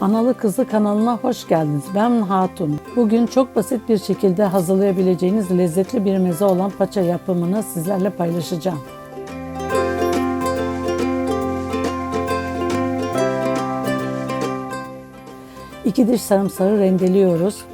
Analı Kızlı kanalına hoş geldiniz. Ben Hatun. Bugün çok basit bir şekilde hazırlayabileceğiniz lezzetli bir meze olan paça yapımını sizlerle paylaşacağım. İki diş sarımsağı rendeliyoruz.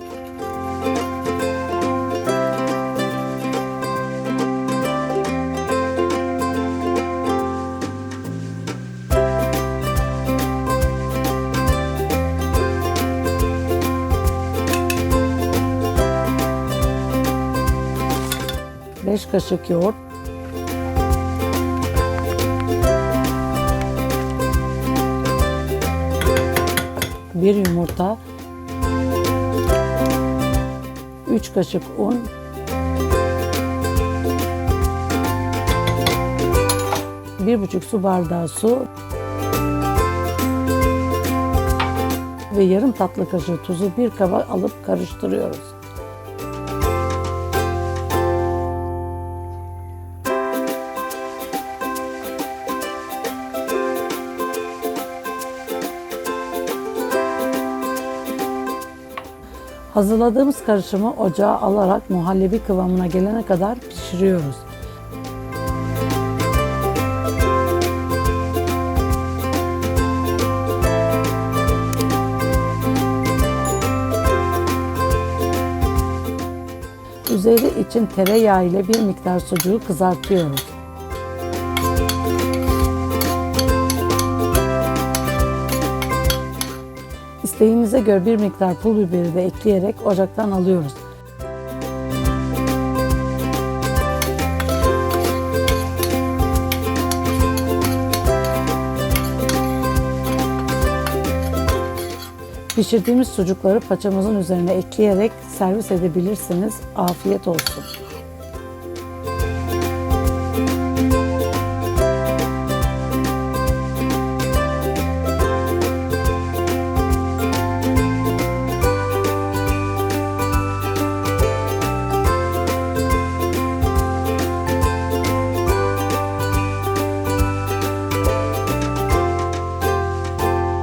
Beş kaşık yoğurt. Bir yumurta. 3 kaşık un. Bir buçuk su bardağı su. Ve yarım tatlı kaşığı tuzu bir kaba alıp karıştırıyoruz. Hazırladığımız karışımı ocağa alarak muhallebi kıvamına gelene kadar pişiriyoruz. Üzeri için tereyağı ile bir miktar sucuğu kızartıyoruz. İsteğinize göre bir miktar pul biberi de ekleyerek ocaktan alıyoruz. Pişirdiğimiz sucukları paçamızın üzerine ekleyerek servis edebilirsiniz. Afiyet olsun.